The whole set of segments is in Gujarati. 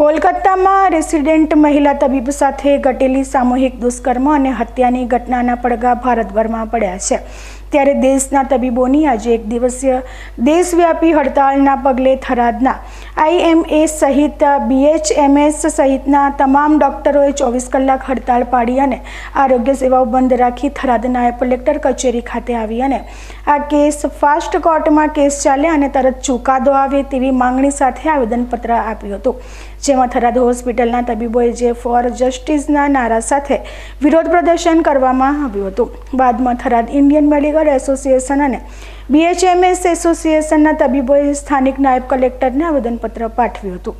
કોલકાતામાં રેસિડેન્ટ મહિલા તબીબ સાથે ઘટેલી સામૂહિક દુષ્કર્મ અને હત્યાની ઘટનાના પડઘા ભારતભરમાં પડ્યા છે. ત્યારે દેશના તબીબોની આજે એક દિવસીય દેશવ્યાપી હડતાળના પગલે થરાદના આઈએમએ સહિત બીએચએમએસ સહિતના તમામ ડોક્ટરોએ ચોવીસ કલાક હડતાળ પાડી અને આરોગ્ય સેવાઓ બંધ રાખી થરાદ નાયબ કલેક્ટર કચેરી ખાતે આવી અને આ કેસ ફાસ્ટ કોર્ટમાં કેસ ચાલે અને તરત ચુકાદો આવે તેવી માંગણી સાથે આવેદનપત્ર આપ્યું હતું. જેમાં થરાદ હોસ્પિટલના તબીબોએ જે ફોર જસ્ટિસના નારા સાથે વિરોધ પ્રદર્શન કરવામાં આવ્યું હતું. બાદમાં થરાદ ઇન્ડિયન મેડિકલ એસોસિએશન અને બીએચએમએસ એસોસિએશનના તબીબોએ સ્થાનિક નાયબ કલેક્ટરને આવેદનપત્ર પાઠવ્યું હતું.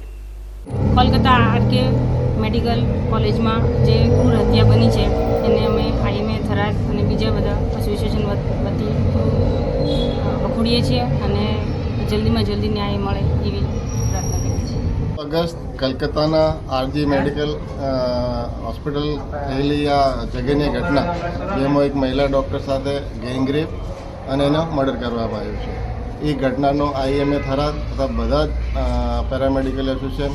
કોલકાતા આરકે મેડિકલ કોલેજમાં જે ક્રૂર હત્યા બની છે, એને અમે આઈએમએ, થરાદ અને બીજા બધા એસોસિએશન વત- વખોડીએ છીએ અને જલ્દીમાં જલ્દી ન્યાય મળે એવી ઓગસ્ટ કલકત્તાના આરજી મેડિકલ હોસ્પિટલ થયેલી આ જગ્યાની ઘટના, જેમાં એક મહિલા ડૉક્ટર સાથે ગેંગરેપ અને એનો મર્ડર કરવામાં આવ્યો છે. એ ઘટનાનો આઈએમએ થરાદ તથા બધા જ પેરામેડિકલ એસોસિએશન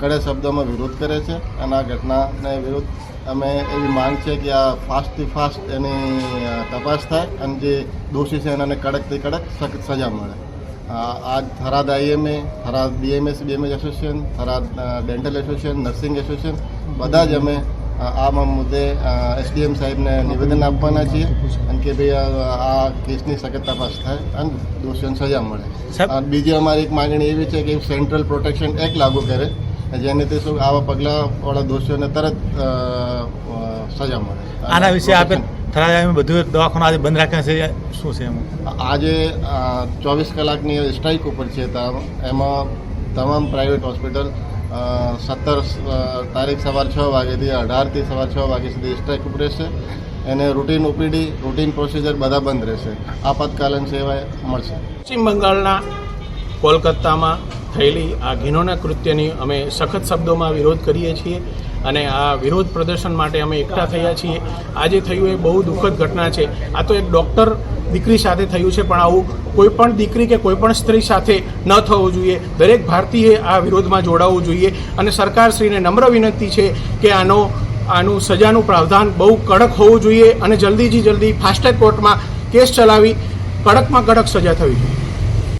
કડે શબ્દોમાં વિરોધ કરે છે અને આ ઘટનાને વિરુદ્ધ અમે એવી માંગ છે કે આ ફાસ્ટથી ફાસ્ટ એની તપાસ થાય અને જે દોષી છે એનાને કડકથી કડક સજા મળે. આજ Tharad IMA Tharad BMS BMS association Tharad dental association nursing association બધા જ અમે આમાં આ મુદ્દે એસડીએમ સાહેબને નિવેદન આપવાના છીએ અને કે ભાઈ આ કેસની સખત તપાસ થાય અને દોષીઓને સજા મળે. બીજી અમારી એક માગણી એવી છે કે સેન્ટ્રલ પ્રોટેક્શન એક્ટ લાગુ કરે જેને તે શું આવા પગલાંવાળા દોષીઓને તરત સજા મળે. આના વિશે આપે Protection. એમ બધું દવાખાનું આજે બંધ રાખ્યા છે શું છે એમ? આજે ચોવીસ કલાકની સ્ટ્રાઇક ઉપર છે તો એમાં તમામ પ્રાઇવેટ હોસ્પિટલ સત્તર તારીખ સવાર છ વાગ્યાથી અઢારથી સવાર છ વાગ્યા સુધી સ્ટ્રાઇક ઉપર રહેશે. એને રૂટીન ઓપીડી રૂટીન પ્રોસિજર બધા બંધ રહેશે. આપાતકાલીન સેવા મળશે. પશ્ચિમ બંગાળના કોલકાતામાં થયેલી આ ઘીનોના કૃત્યની અમે સખત શબ્દોમાં વિરોધ કરીએ છીએ અને આ વિરોધ પ્રદર્શન માટે અમે એકઠા થયા છીએ. આજે થયું એ બહુ દુઃખદ ઘટના છે. આ તો એક ડૉક્ટર દીકરી સાથે થયું છે, પણ આવું કોઈ પણ દીકરી કે કોઈ પણ સ્ત્રી સાથે ન થવું જોઈએ. દરેક ભારતીયએ આ વિરોધમાં જોડાવવું જોઈએ અને સરકારશ્રીને નમ્ર વિનંતી છે કે આનો, આનું સજાનું પ્રાવધાન બહુ કડક હોવું જોઈએ અને જલ્દીથી જલ્દી ફાસ્ટેગ કોર્ટમાં કેસ ચલાવી કડકમાં કડક સજા થવી જોઈએ.